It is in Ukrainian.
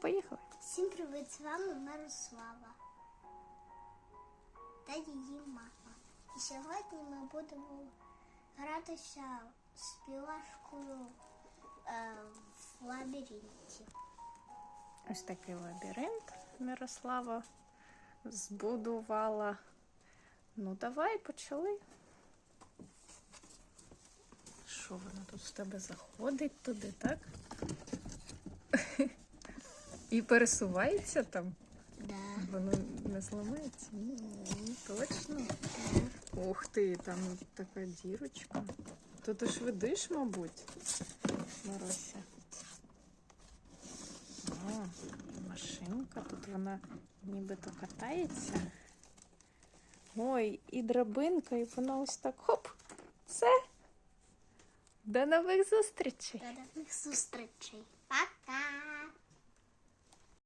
Поїхали. Всім привіт, з вами Мирослава та її мама. І сьогодні ми будемо гратися з білашкою е, в лабіринті. Ось такий лабіринт Мирослава збудувала. Ну, давай почали. Що вона тут в тебе заходить туди, так? І пересувається там. Да. Воно не зламається? Ні, точно. Ух ти, там така дірочка. То ти ж видиш, мабуть, Маруся. О, машинка, тут вона нібито катається. Ой, і драбинка, і вона ось так хоп. Все. До нових зустрічей. До нових зустрічей.